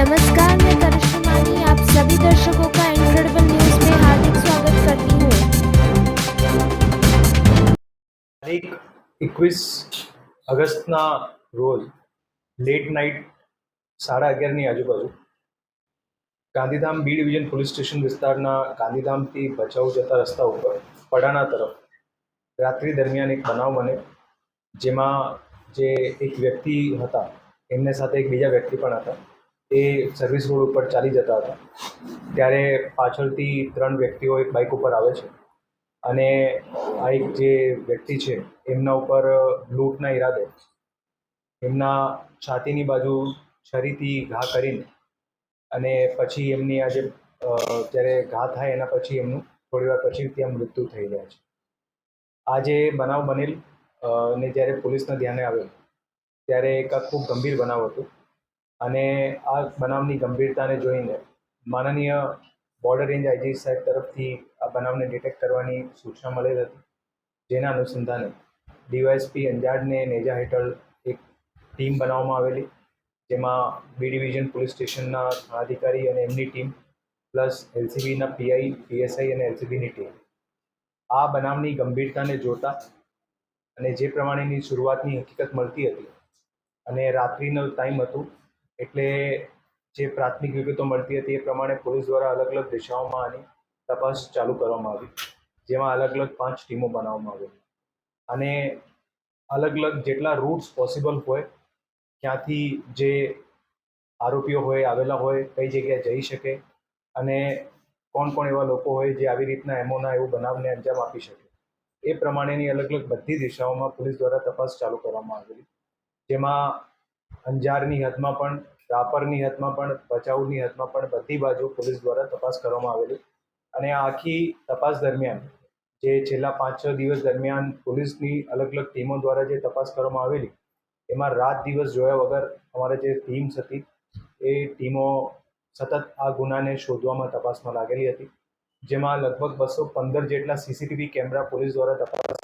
नमस्कार मैं करिश्मा मानी आप सभी दर्शकों का इनक्रेडिबल न्यूज में हार्दिक स्वागत करती हूँ તારીખ એકવીસ ઓગસ્ટના રોજ લેટ નાઇટ સાડા અગિયારની આજુબાજુ Gandhidham B division police station વિસ્તારના ગાંધીધામથી ભચાઉ જતા રસ્તા ઉપર પડાણા તરફ રાત્રિ દરમિયાન એક બનાવ બને જેમાં જે એક વ્યક્તિ હતા એમને સાથે એક બીજા વ્યક્તિ પણ હતા એ સર્વિસ રોડ ઉપર ચાલી જતા હતા. ત્યારે પાછળથી ત્રણ વ્યક્તિઓ એક બાઇક ઉપર આવે છે. અને આ એક જે વ્યક્તિ છે, એમના ઉપર લૂંટના ઈરાદે, એમના છાતીની બાજુ છરીથી ઘા કરીને અને પછી એમની આ જે જ્યારે ઘા થાય એના પછી એમનું થોડી વાર પછી ત્યાં મૃત્યુ થઈ જાય છે. આ જે બનાવ બનેલ ને જ્યારે પોલીસના ધ્યાને આવ્યો ત્યારે એક ખૂબ ગંભીર બનાવ હતો. અને આ બનાવની ગંભીરતાને જોઈને માનનીય બોર્ડર રેન્જ આઈજી સાહેબ તરફથી આ બનાવને ડિટેક્ટ કરવાની સૂચના મળેલ હતી, જેના અનુસંધાને ડીવાયએસપી અંજાડને નેજા હેઠળ એક ટીમ બનાવવામાં આવેલી, જેમાં બી ડિવિઝન પોલીસ સ્ટેશનના થાણાધિકારી અને એમની ટીમ, પ્લસ એલસીબીના પીઆઈ, પીએસઆઈ અને એલસીબીની ટીમ. આ બનાવની ગંભીરતાને જોતા અને જે પ્રમાણેની શરૂઆતની હકીકત મળતી હતી અને રાત્રિનો ટાઈમ હતું એટલે જે પ્રાથમિક વિગતો મળતી હતી એ પ્રમાણે પોલીસ દ્વારા અલગ અલગ દિશાઓમાં આની તપાસ ચાલુ કરવામાં આવી, જેમાં અલગ અલગ પાંચ ટીમો બનાવવામાં આવી. અને અલગ અલગ જેટલા રૂટ્સ પોસિબલ હોય, ક્યાંથી જે આરોપીઓ હોય, આવેલા હોય, કઈ જગ્યાએ જઈ શકે અને કોણ કોણ એવા લોકો હોય જે આવી રીતના એમોના એવું બનાવને અંજામ આપી શકે, એ પ્રમાણેની અલગ અલગ બધી દિશાઓમાં પોલીસ દ્વારા તપાસ ચાલુ કરવામાં આવેલી, જેમાં અંજારની હદમાં પણ, રાપરની હદમાં પણ, ભચાઉની હદમાં પણ બધી બાજુ પોલીસ દ્વારા તપાસ કરવામાં આવેલી. અને આ આખી તપાસ દરમિયાન, જે છેલ્લા પાંચ છ દિવસ દરમિયાન પોલીસની અલગ અલગ ટીમો દ્વારા જે તપાસ કરવામાં આવેલી, એમાં રાત દિવસ જોયા વગર અમારે જે ટીમ્સ હતી, એ ટીમો સતત આ ગુનાને શોધવામાં તપાસમાં લાગેલી હતી. જેમાં લગભગ બસો પંદર જેટલા સીસીટીવી કેમેરા પોલીસ દ્વારા તપાસ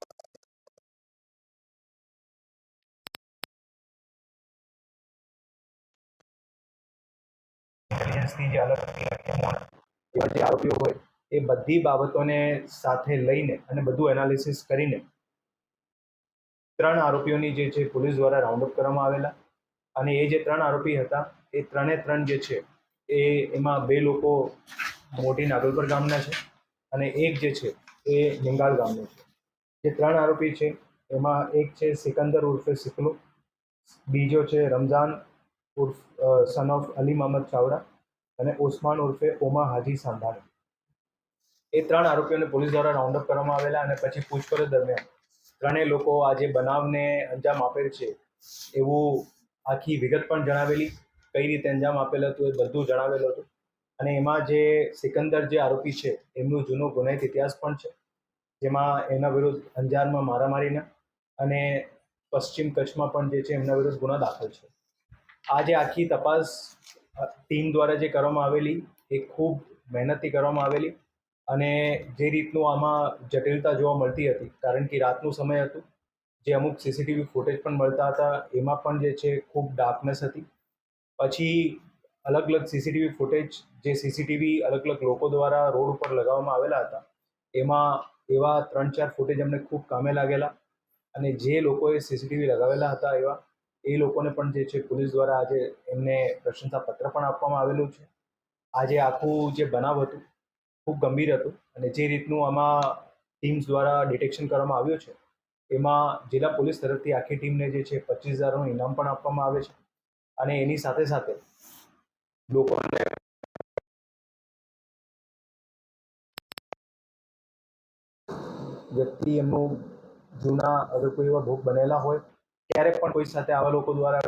ઇન્ટેલિજન્સની જે અલગ એવા જે આરોપીઓ હોય, એ બધી બાબતોને સાથે લઈને અને બધું એનાલિસિસ કરીને ત્રણ આરોપીઓની જે છે પોલીસ દ્વારા રાઉન્ડઅપ કરવામાં આવેલા. અને એ જે ત્રણ આરોપી હતા, એ ત્રણે ત્રણ જે છે, એ એમાં બે લોકો મોટી નાગલપર ગામના છે અને એક જે છે, એ નિંગાલ ગામનો છે. જે ત્રણ આરોપી છે, એમાં એક છે સિકંદર ઉર્ફે સિકલો, બીજો છે રમઝાન ઉર્ફ સન ઓફ અલી મહમદ ચાવડા અને ઓસમાન ઉર્ફે ઓમા હાજી સાંધાણી. એ ત્રણ આરોપીઓને પોલીસ દ્વારા રાઉન્ડ અપ કરવામાં આવેલા અને પછી પૂછપરછ દરમિયાન ત્રણેય લોકો આ જે બનાવને અંજામ આપેલ છે એવું આખી વિગત પણ જણાવેલી. કઈ રીતે અંજામ આપેલ હતું એ બધું જણાવેલું હતું. અને એમાં જે સિકંદર જે આરોપી છે એમનું જૂનો ગુનાહિત ઇતિહાસ પણ છે. જેમાં એના વિરુદ્ધ અંજારમાં મારામારીના અને પશ્ચિમ કચ્છમાં પણ જે છે એમના વિરુદ્ધ ગુના દાખલ છે. આ જે આખી તપાસ ટીમ દ્વારા જે કરવામાં આવેલી, એ ખૂબ મહેનતથી કરવામાં આવેલી અને જે રીતનું આમાં જટિલતા જોવા મળતી હતી, કારણ કે રાતનું સમય હતું, જે અમુક સીસીટીવી ફૂટેજ પણ મળતા હતા, એમાં પણ જે છે ખૂબ ડાર્કનેસ હતી. પછી અલગ અલગ સીસીટીવી ફૂટેજ જે સીસીટીવી અલગ અલગ લોકો દ્વારા રોડ ઉપર લગાવવામાં આવેલા હતા, એમાં એવા ત્રણ ચાર ફૂટેજ અમને ખૂબ કામે લાગેલા અને જે લોકોએ સીસીટીવી લગાવેલા હતા એવા એ લોકોને પણ જે છે, પોલીસ દ્વારા આજે એમને પ્રશંસા પત્ર પણ આપવામાં આવેલું છે. આજે આખું જે બનાવ હતું, ખૂબ ગંભીર હતું અને જે રીતનું આમાં ટીમ્સ દ્વારા ડિટેક્શન કરવામાં આવ્યું છે, એમાં જિલ્લા પોલીસ તરફથી આખી ટીમને જે છે, પચીસ હજારનું ઇનામ પણ આપવામાં આવે છે અને એની સાથે સાથે લોકોને વ્યક્તિ એમનું જૂના, અગર કોઈ એવા ભોગ બનેલા હોય ત્યારે પણ કોઈ સાથે આવા લોકો દ્વારા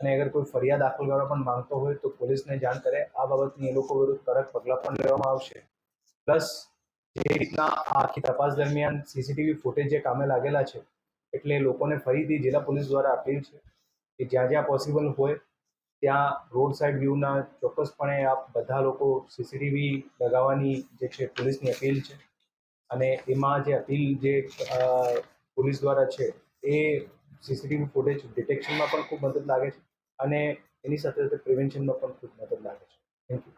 અને અગર કોઈ ફરિયાદ દાખલ કરવા પણ માંગતો હોય તો પોલીસને જાણ કરે. આ બાબતની એ લોકો વિરુદ્ધ કડક પગલાં પણ લેવામાં આવશે. પ્લસ, જે રીતના આખી તપાસ દરમિયાન સીસીટીવી ફૂટેજ જે કામે લાગેલા છે, એટલે લોકોને ફરીથી જિલ્લા પોલીસ દ્વારા અપીલ છે કે જ્યાં જ્યાં પોસિબલ હોય, ત્યાં રોડ સાઇડ વ્યૂના ચોક્કસપણે આપ બધા લોકો સીસીટીવી લગાવવાની જે છે પોલીસની અપીલ છે. અને એમાં જે અપીલ જે પોલીસ દ્વારા છે એ સીસીટીવી ફૂટેજ ડિટેક્શનમાં પણ ખૂબ મદદ લાગે છે અને એની સાથે સાથે પ્રિવેન્શનમાં પણ ખૂબ મદદ લાગે છે. Thank you